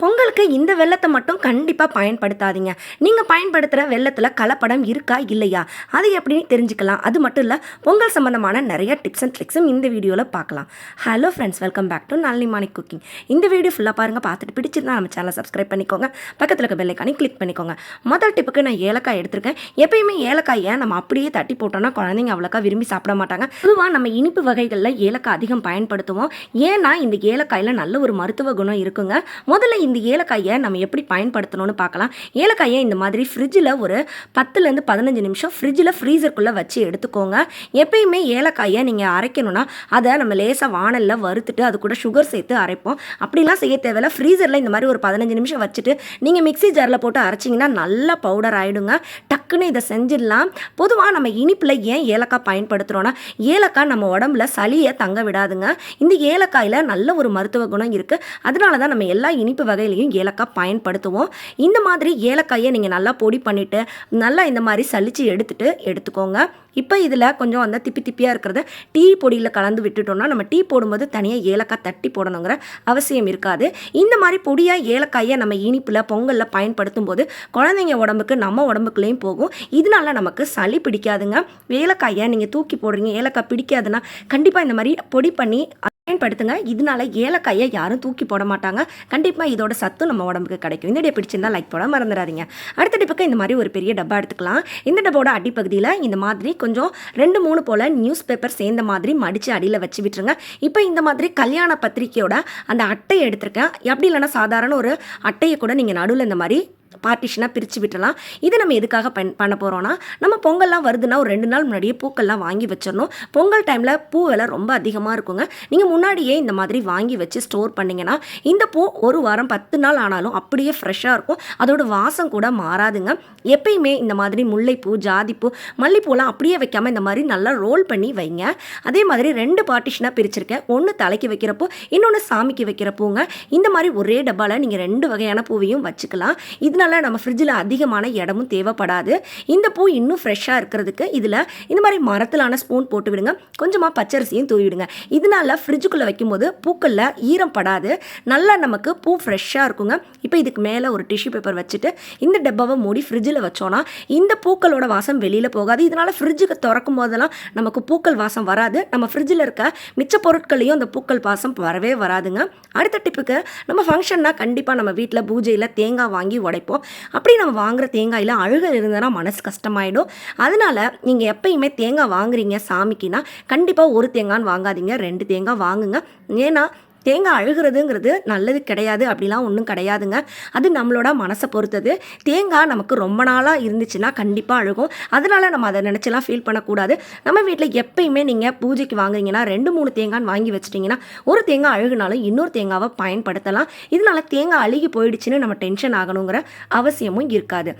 பொங்கலுக்கு இந்த வெள்ளத்தை மட்டும் கண்டிப்பாக பயன்படுத்தாதீங்க. நீங்கள் பயன்படுத்துகிற வெள்ளத்தில் கலப்படம் இருக்கா இல்லையா? அது எப்படின்னு தெரிஞ்சுக்கலாம். அது மட்டும் இல்லை பொங்கல் சம்மந்தமான நிறைய டிப்ஸ் அண்ட் ட்ரிக்ஸும் இந்த வீடியோவில் பார்க்கலாம். Hello friends welcome back to Nalli Maani cooking இந்த வீடியோ ஃபுல்லாக பாருங்கள் பார்த்துட்டு பிடிச்சிருந்தா நம்ம சேனலை சப்ஸ்கிரைப் பண்ணிக்கோங்க. பக்கத்தில் இருக்க பெல்லைக்கானி கிளிக் பண்ணிக்கோங்க. முதல் டிப்புக்கு நான் ஏலக்காய் எடுத்திருக்கேன். எப்பயுமே ஏலக்காயை நம்ம அப்படியே தட்டி போட்டோம்னா குழந்தைங்க அவ்வளோக்கா விரும்பி சாப்பிட மாட்டாங்க. பொதுவாக நம்ம இனிப்பு வகைகளில் ஏலக்காய் அதிகம் பயன்படுத்துவோம். ஏன்னா இந்த ஏலக்காயில் நல்ல ஒரு மருத்துவ குணம் இருக்குங்க. முதல்ல இந்த ஏலக்காயை நம்ம எப்படி பயன்படுத்தணும்னு பார்க்கலாம். ஏலக்காயை இந்த மாதிரி ஃப்ரிட்ஜில் ஒரு பத்துலேருந்து பதினஞ்சு நிமிஷம் ஃப்ரிட்ஜில் ஃப்ரீசருக்குள்ளே வச்சு எடுத்துக்கோங்க. எப்பயுமே ஏலக்காயை நீங்கள் அரைக்கணும்னா அதை நம்ம லேசாக வானலில் வறுத்துட்டு அது கூட சுகர் சேர்த்து அரைப்போம். அப்படிலாம் செய்ய தேவையில்ல. ஃப்ரீசரில் இந்த மாதிரி ஒரு பதினஞ்சு நிமிஷம் வச்சுட்டு நீங்கள் மிக்ஸி ஜாரில் போட்டு அரைச்சிங்கன்னா நல்லா பவுடர் ஆகிடுங்க டக்குன்னு இதை செஞ்சிடலாம். பொதுவாக நம்ம இனிப்பில் ஏன் ஏலக்காய் பயன்படுத்துகிறோன்னா ஏலக்காய் நம்ம உடம்புல சளியை தங்க விடாதுங்க. இந்த ஏலக்காயில் நல்ல ஒரு மருத்துவ குணம் இருக்குது அதனால தான் நம்ம எல்லா இனிப்பு வகையிலையும் ஏலக்காய் பயன்படுத்துவோம். இந்த மாதிரி ஏலக்காயை நீங்கள் நல்லா பொடி பண்ணிவிட்டு நல்லா இந்த மாதிரி சலிச்சு எடுத்துகிட்டு எடுத்துக்கோங்க. இப்போ இதில் கொஞ்சம் அந்த திப்பி திப்பியாக இருக்கிறத டீ பொடியில் கலந்து விட்டுட்டோம்னா நம்ம டீ போடும்போது தனியாக ஏலக்காய் தட்டி போடணுங்கிற அவசியம் இருக்காது. இந்த மாதிரி பொடியாக ஏலக்காயை நம்ம இனிப்பில் பொங்கலில் பயன்படுத்தும் போது குழந்தைங்க உடம்புக்கு நம்ம உடம்புக்குள்ளேயும் போகும். இதனால நமக்கு சளி பிடிக்காதுங்க. ஏலக்காயை நீங்கள் தூக்கி போடுறீங்க ஏலக்காய் பிடிக்காதுன்னா கண்டிப்பாக இந்த மாதிரி பொடி பண்ணி பயன்படுத்துங்க. இதனால ஏலக்காயை யாரும் தூக்கி போட மாட்டாங்க. கண்டிப்பாக இதோட சத்து நம்ம உடம்புக்கு கிடைக்கும். இந்த டே பிடிச்சிருந்தா லைக் போட மறந்துடாதீங்க. அடுத்த டிப்புக்கு இந்த மாதிரி ஒரு பெரிய டப்பா எடுத்துக்கலாம். இந்த டப்போட அடிப்பகுதியில் இந்த மாதிரி கொஞ்சம் ரெண்டு மூணு போல் நியூஸ் பேப்பர் சேர்ந்த மாதிரி மடித்து அடியில் வச்சு விட்டுருங்க. இப்போ இந்த மாதிரி கல்யாண பத்திரிக்கையோட அந்த அட்டையை எடுத்திருக்கேன். அப்படி இல்லைன்னா சாதாரண ஒரு அட்டையை கூட நீங்கள் நடுவில் இந்த மாதிரி பார்ட்டிஷனாக பிரித்து விட்டலாம் இது நம்ம எதுக்காக பண் பண்ண போகிறோன்னா நம்ம பொங்கல்லாம் வருதுன்னா ஒரு ரெண்டு நாள் முன்னாடியே பூக்கள்லாம் வாங்கி வச்சிடணும். பொங்கல் டைமில் பூ விலை ரொம்ப அதிகமாக இருக்குங்க. நீங்கள் முன்னாடியே இந்த மாதிரி வாங்கி வச்சு ஸ்டோர் பண்ணிங்கன்னா இந்த பூ ஒரு வாரம் பத்து நாள் ஆனாலும் அப்படியே ஃப்ரெஷ்ஷாக இருக்கும். அதோட வாசம் கூட மாறாதுங்க. எப்பயுமே இந்த மாதிரி முல்லைப்பூ ஜாதிப்பூ மல்லிப்பூலாம் அப்படியே வைக்காமல் இந்த மாதிரி நல்லா ரோல் பண்ணி வைங்க. அதே மாதிரி ரெண்டு பார்ட்டிஷனாக பிரிச்சிருக்கேன். ஒன்று தலைக்கு வைக்கிறப்போ இன்னொன்று சாமிக்கு வைக்கிறப்போங்க. இந்த மாதிரி ஒரே டப்பாவில் நீங்கள் ரெண்டு வகையான பூவையும் வச்சுக்கலாம். இதனால நம்ம ஃப்ரிட்ஜில் அதிகமான இடமும் தேவைப்படாது. இந்த பூ இன்னும் ஃப்ரெஷ்ஷாக இருக்கிறதுக்கு இதில் இந்த மாதிரி மரத்திலான ஸ்பூன் போட்டு விடுங்க. கொஞ்சமாக பச்சரிசியும் தூவி விடுங்க. இதனால ஃப்ரிட்ஜுக்குள்ளே வைக்கும்போது பூக்களில் ஈரம் படாது. நல்லா நமக்கு பூ ஃப்ரெஷ்ஷாக இருக்குங்க. இப்போ இதுக்கு மேலே ஒரு டிஷ்யூ பேப்பர் வச்சுட்டு இந்த டப்பாவை மூடி ஃப்ரிட்ஜில் வச்சோன்னா இந்த பூக்களோட வாசம் வெளியில் போகாது. இதனால் ஃப்ரிட்ஜுக்கு திறக்கும் போதெல்லாம் நமக்கு பூக்கள் வாசம் வராது. நம்ம ஃப்ரிட்ஜில் இருக்க மிச்ச பொருட்களையும் அந்த பூக்கள் வாசம் வரவே வராதுங்க. அடுத்த டிப்புக்கு நம்ம ஃபங்க்ஷன்னா கண்டிப்பாக நம்ம வீட்டில் பூஜையில் தேங்காய் வாங்கி உடைப்போம். அப்படி நம்ம வாங்குற தேங்காயில் அழுகல் இருந்ததுன்னா மனசு கஷ்டமாயிடும். அதனால் நீங்கள் எப்பயுமே தேங்காய் வாங்குறீங்க சாமிக்குன்னா கண்டிப்பாக ஒரு தேங்கான்னு வாங்காதீங்க ரெண்டு தேங்காய் வாங்குங்க. ஏன்னா தேங்காய் அழுகிறதுங்கிறது நல்லது கிடையாது அப்படிலாம் ஒன்றும் கிடையாதுங்க. அது நம்மளோட மனசை பொறுத்தது. தேங்காய் நமக்கு ரொம்ப நாளாக இருந்துச்சுன்னா கண்டிப்பாக அழுகும். அதனால் நம்ம அதை நினச்சலாம் ஃபீல் பண்ணக்கூடாது. நம்ம வீட்டில் எப்பயுமே நீங்கள் பூஜைக்கு வாங்குறீங்கன்னா ரெண்டு மூணு தேங்காய் வாங்கி வச்சிட்டிங்கன்னா ஒரு தேங்காய் அழுகுனாலும் இன்னொரு தேங்காவை பயன்படுத்தலாம். இதனால தேங்காய் அழுகி போயிடுச்சுன்னு நம்ம டென்ஷன் ஆகணுங்கிற அவசியமும் இருக்காது.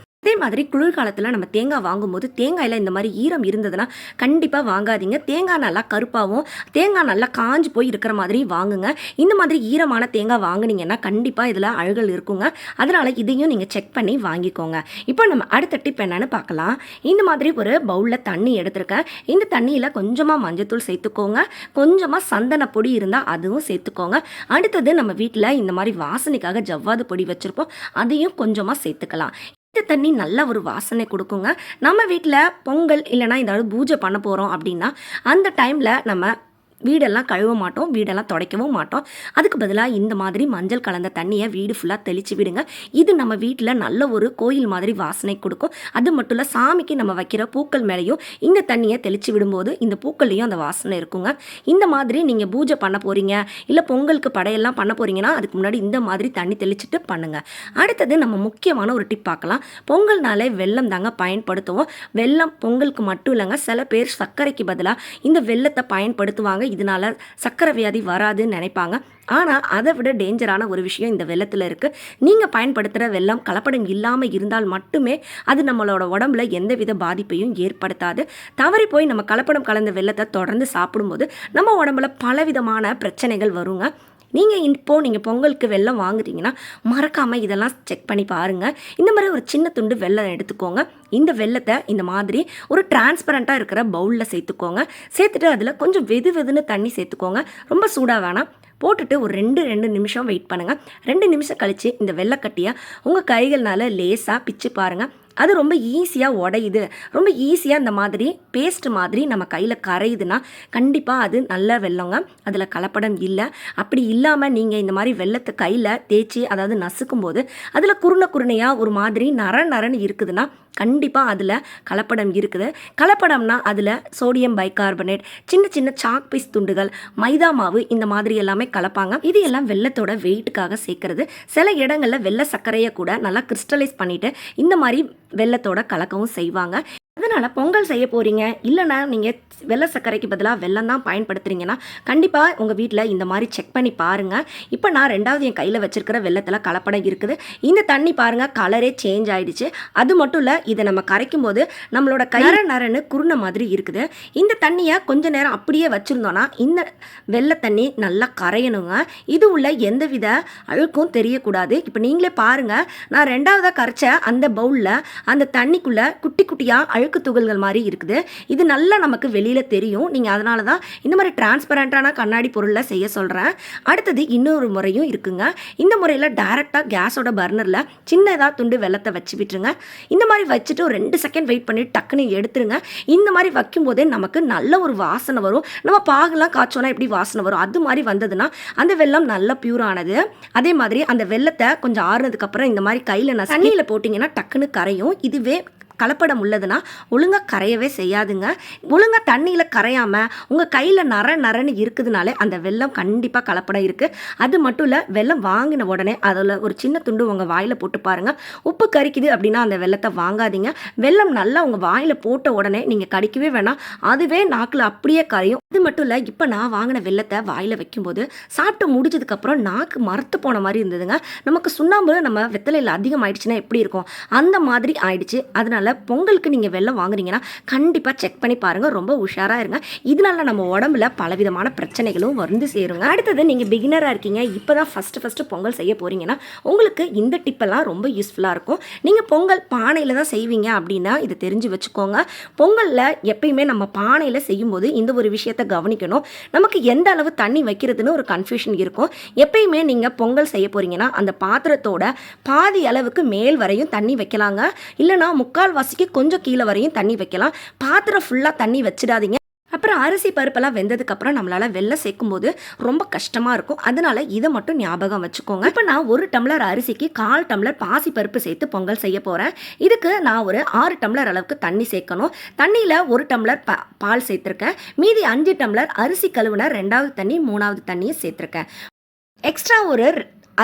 மாதிரி குளிர்காலத்தில் நம்ம தேங்காய் வாங்கும்போது தேங்காயில் இந்த மாதிரி ஈரம் இருந்ததுன்னா கண்டிப்பாக வாங்காதீங்க. தேங்காய் நல்லா கருப்பாகவும் தேங்காய் நல்லா காஞ்சு போய் இருக்கிற மாதிரி வாங்குங்க. இந்த மாதிரி ஈரமான தேங்காய் வாங்குனீங்கன்னா கண்டிப்பாக இதில் அழுகல் இருக்குங்க. அதனால் இதையும் நீங்கள் செக் பண்ணி வாங்கிக்கோங்க. இப்போ நம்ம அடுத்த டிப் என்னன்னு பார்க்கலாம். இந்த மாதிரி ஒரு பவுலில் தண்ணி எடுத்திருக்கேன். இந்த தண்ணியில் கொஞ்சமாக மஞ்சத்தூள் சேர்த்துக்கோங்க. கொஞ்சமாக சந்தன பொடி இருந்தால் அதுவும் சேர்த்துக்கோங்க. அடுத்தது நம்ம வீட்டில் இந்த மாதிரி வாசனைக்காக ஜவ்வாது பொடி வச்சுருப்போம். அதையும் கொஞ்சமாக சேர்த்துக்கலாம். இந்த தண்ணி நல்ல ஒரு வாசனை கொடுக்குங்க. நம்ம வீட்டில் பொங்கல் இல்லைனா ஏதாவது பூஜை பண்ண போகிறோம் அப்படின்னா அந்த டைமில் நம்ம வீடெல்லாம் கழுவ மாட்டோம் வீடெல்லாம் துடைக்கவும் மாட்டோம். அதுக்கு பதிலாக இந்த மாதிரி மஞ்சள் கலந்த தண்ணியை வீடு ஃபுல்லாக தெளித்து விடுங்க. இது நம்ம வீட்டில் நல்ல ஒரு கோயில் மாதிரி வாசனை கொடுக்கும். அது மட்டும் இல்லை சாமிக்கு நம்ம வைக்கிற பூக்கள் மேலேயும் இந்த தண்ணியை தெளித்து விடும்போது இந்த பூக்கள்லேயும் அந்த வாசனை இருக்குங்க. இந்த மாதிரி நீங்கள் பூஜை பண்ண போகிறீங்க இல்லை பொங்கலுக்கு படையெல்லாம் பண்ண போகிறீங்கன்னா அதுக்கு முன்னாடி இந்த மாதிரி தண்ணி தெளிச்சுட்டு பண்ணுங்கள் அடுத்தது நம்ம முக்கியமான ஒரு டிப் பார்க்கலாம் பொங்கல்னாலே வெள்ளம் தாங்க பயன்படுத்துவோம். வெல்லம் பொங்கலுக்கு மட்டும் இல்லைங்க சில பேர் சர்க்கரைக்கு பதிலாக இந்த வெள்ளத்தை பயன்படுத்துவாங்க. இதனால சக்கரை வியாதி வராதுன்னு நினைப்பாங்க. ஆனால் அதை விட டேஞ்சரான ஒரு விஷயம் இந்த வெள்ளத்தில் இருக்குது நீங்கள் பயன்படுத்துகிற வெள்ளம் கலப்படம் இல்லாமல் இருந்தால் மட்டுமே அது நம்மளோட உடம்புல எந்தவித பாதிப்பையும் ஏற்படுத்தாது. தவறி போய் நம்ம கலப்படம் கலந்த வெள்ளத்தை தொடர்ந்து சாப்பிடும்போது நம்ம உடம்புல பலவிதமான பிரச்சனைகள் வருங்க. நீங்கள் இப்போது நீங்கள் பொங்கலுக்கு வெள்ளம் வாங்குறீங்கன்னா மறக்காமல் இதெல்லாம் செக் பண்ணி பாருங்கள் இந்த மாதிரி ஒரு சின்ன துண்டு வெள்ளம் எடுத்துக்கோங்க. இந்த வெள்ளத்தை இந்த மாதிரி ஒரு டிரான்ஸ்பரண்ட்டாக இருக்கிற பவுலில் சேர்த்துக்கோங்க. சேர்த்துட்டு அதில் கொஞ்சம் வெது வெதுன்னு தண்ணி சேர்த்துக்கோங்க. ரொம்ப சூடாக வேணாம். போட்டுட்டு ஒரு ரெண்டு ரெண்டு நிமிஷம் வெயிட் பண்ணுங்கள் ரெண்டு நிமிஷம் கழித்து இந்த வெள்ளைக்கட்டியை உங்கள் கைகள்னால லேசாக பிச்சு பாருங்கள் அது ரொம்ப ஈஸியாக உடையுது. ரொம்ப ஈஸியாக இந்த மாதிரி பேஸ்ட் மாதிரி நம்ம கையில் கரையுதுன்னா கண்டிப்பாக அது நல்ல வெள்ளங்க. அதில் கலப்படம் இல்லை. அப்படி இல்லாமல் நீங்கள் இந்த மாதிரி வெள்ளத்தை கையில் தேய்ச்சி அதாவது நசுக்கும் போது அதில் குருணை குருணையாக ஒரு மாதிரி நர நரன்னு இருக்குதுன்னா கண்டிப்பாக அதில் கலப்படம் இருக்குது. கலப்படம்னா அதில் சோடியம் பைகார்பனேட் சின்ன சின்ன சாக் பீஸ் துண்டுகள் மைதா மாவு இந்த மாதிரி எல்லாமே கலப்பாங்க. இது எல்லாம் வெள்ளத்தோட வெயிட்டுக்காக சேர்க்கறது. சில இடங்களில் வெள்ளை சர்க்கரையை கூட நல்லா கிறிஸ்டலைஸ் பண்ணிட்டு இந்த மாதிரி வெள்ளத்தோட கலக்கவும் செய்வாங்க. அதனால் பொங்கல் செய்ய போகிறீங்க இல்லைன்னா நீங்கள் வெள்ளை சர்க்கரைக்கு பதிலாக வெல்லம் தான் பயன்படுத்துகிறீங்கன்னா கண்டிப்பாக உங்கள் வீட்டில் இந்த மாதிரி செக் பண்ணி பாருங்கள் இப்போ நான் ரெண்டாவது என் கையில் வச்சிருக்கிற வெள்ளத்தில் கலப்படம் இருக்குது. இந்த தண்ணி பாருங்கள் கலரே சேஞ்ச் ஆயிடுச்சு. அது மட்டும் இல்லை இதை நம்ம கரைக்கும் போது நம்மளோட கை நர நரன்னு குருணை மாதிரி இருக்குது. இந்த தண்ணியை கொஞ்ச நேரம் அப்படியே வச்சுருந்தோன்னா இந்த வெள்ளை தண்ணி நல்லா கரையணுங்க. இது உள்ள எந்தவித அழுக்கும் தெரியக்கூடாது. இப்போ நீங்களே பாருங்கள் நான் ரெண்டாவதாக கரைச்ச அந்த பவுலில் அந்த தண்ணிக்குள்ளே குட்டி குட்டியாக அழுக்கு துகள்கள் மாதிரி இருக்குது. இது நல்லா நமக்கு வெளியில் தெரியும். நீங்கள் அதனால தான் இந்த மாதிரி டிரான்ஸ்பரண்ட்டான கண்ணாடி பொருளில் செய்ய சொல்கிறேன் அடுத்தது இன்னொரு முறையும் இருக்குங்க. இந்த முறையில் டைரெக்டாக கேஸோட பர்னரில் சின்னதாக துண்டு வெள்ளத்தை வச்சு விட்டுருங்க. இந்த மாதிரி வச்சுட்டு ஒரு ரெண்டு செகண்ட் வெயிட் பண்ணி டக்குன்னு எடுத்துருங்க. இந்த மாதிரி வைக்கும்போதே நமக்கு நல்ல ஒரு வாசனை வரும். நம்ம பாகுலாம் காய்ச்சோன்னா எப்படி வாசனை வரும்? அது மாதிரி வந்ததுன்னா அந்த வெள்ளம் நல்ல பியூரானது அதே மாதிரி அந்த வெள்ளத்தை கொஞ்சம் ஆறுனதுக்கப்புறம் இந்த மாதிரி கையில் நான் தண்ணியில் போட்டிங்கன்னா டக்குன்னு கரையும். இதுவே கலப்படம் உள்ளதுன்னா ஒழுங்காக கரையவே செய்யாதுங்க. ஒழுங்காக தண்ணியில் கரையாமல் உங்கள் கையில் நர நரன்னு இருக்குதுனாலே அந்த வெள்ளம் கண்டிப்பாக கலப்படம் இருக்குது அது மட்டும் இல்லை வெள்ளம் வாங்கின உடனே அதில் ஒரு சின்ன துண்டு உங்கள் வாயில் போட்டு பாருங்கள் உப்பு கறிக்குது அப்படின்னா அந்த வெள்ளத்தை வாங்காதீங்க. வெள்ளம் நல்லா உங்கள் வாயில் போட்ட உடனே நீங்கள் கடிக்கவே வேணாம். அதுவே நாக்கில் அப்படியே கரையும். அது மட்டும் இல்லை இப்போ நான் வாங்கின வெள்ளத்தை வாயில் வைக்கும்போது சாப்பிட்டு முடிச்சதுக்கப்புறம் நாக்கு மரத்து போன மாதிரி இருந்ததுங்க. நமக்கு சுண்ணாம்பு நம்ம வெத்தலையில் அதிகமாயிடுச்சுன்னா எப்படி இருக்கும்? அந்த மாதிரி ஆயிடுச்சு. அதனால பொங்கலுக்கு நீங்கள் வெள்ளம் வாங்குறீங்கன்னா கண்டிப்பாக செக் பண்ணி பாருங்கள் ரொம்ப உஷாராக இருங்க. இதனால நம்ம உடம்புல பலவிதமான பிரச்சனைகளும் வந்து சேருங்க. அடுத்தது நீங்கள் பிகினராக இருக்கீங்க. இப்போ தான் ஃபஸ்ட்டு ஃபஸ்ட்டு பொங்கல் செய்ய போகிறீங்கன்னா உங்களுக்கு இந்த டிப்பெல்லாம் ரொம்ப யூஸ்ஃபுல்லாக இருக்கும். நீங்கள் பொங்கல் பானையில் தான் செய்வீங்க அப்படின்னா இதை தெரிஞ்சு வச்சுக்கோங்க. பொங்கலில் எப்பயுமே நம்ம பானையில் செய்யும்போது இந்த ஒரு விஷயத்தை கவனிக்கணும். நமக்கு எந்த அளவு தண்ணி வைக்கிறதுன்னு ஒரு கன்ஃபியூஷன் இருக்கும். எப்பயுமே நீங்கள் பொங்கல் செய்ய போகிறீங்கன்னா அந்த பாத்திரத்தோட பாதி அளவுக்கு மேல் வரையும் தண்ணி வைக்கலாங்க. இல்லைனா முக்கால் வாசிக்கு கொஞ்சம் கீழே வரையும் தண்ணி வைக்கலாம். பாத்திரம் ஃபுல்லாக தண்ணி வச்சிடாதீங்க. அப்புறம் அரிசி பருப்பெல்லாம் வெந்ததுக்கப்புறம் நம்மளால் வெள்ளை சேர்க்கும்போது ரொம்ப கஷ்டமாக இருக்கும். அதனால் இதை மட்டும் ஞாபகம் வச்சுக்கோங்க. இப்போ நான் ஒரு டம்ளர் அரிசிக்கு கால் டம்ளர் பாசி பருப்பு சேர்த்து பொங்கல் செய்ய போகிறேன் இதுக்கு நான் ஒரு ஆறு டம்ளர் அளவுக்கு தண்ணி சேர்க்கணும். தண்ணியில் ஒரு டம்ளர் பா பால் சேர்த்துருக்கேன். மீதி அஞ்சு டம்ளர் அரிசி கழுவுன ரெண்டாவது தண்ணி மூணாவது தண்ணியும் சேர்த்துருக்கேன். எக்ஸ்ட்ரா ஒரு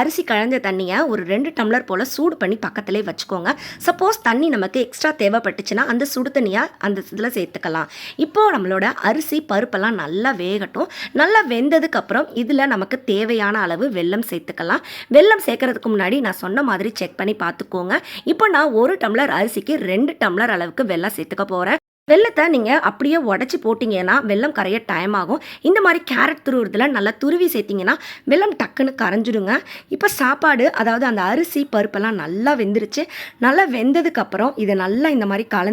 அரிசி கலந்த தண்ணியை ஒரு ரெண்டு டம்ளர் போல் சூடு பண்ணி பக்கத்திலே வச்சுக்கோங்க. சப்போஸ் தண்ணி நமக்கு எக்ஸ்ட்ரா தேவைப்பட்டுச்சுன்னா அந்த சுடு தண்ணியை அந்த இதில் சேர்த்துக்கலாம். இப்போது நம்மளோட அரிசி பருப்பெல்லாம் நல்லா வேகட்டும். நல்லா வெந்ததுக்கப்புறம் இதில் நமக்கு தேவையான அளவு வெல்லம் சேர்த்துக்கலாம். வெல்லம் சேர்க்கறதுக்கு முன்னாடி நான் சொன்ன மாதிரி செக் பண்ணி பார்த்துக்கோங்க. இப்போ நான் ஒரு டம்ளர் அரிசிக்கு ரெண்டு டம்ளர் அளவுக்கு வெல்லம் சேர்த்துக்க போகிறேன் வெள்ளத்தை நீங்கள் அப்படியே உடச்சி போட்டிங்கன்னா வெள்ளம் கரைய டைம் ஆகும். இந்த மாதிரி கேரட் துருவுறதுல நல்லா துருவி சேர்த்திங்கன்னா வெள்ளம் டக்குன்னு கரைஞ்சிடுங்க. இப்போ சாப்பாடு அதாவது அந்த அரிசி பருப்பெல்லாம் நல்லா வெந்துருச்சு. நல்லா வெந்ததுக்கப்புறம் இதை நல்லா இந்த மாதிரி கலந்து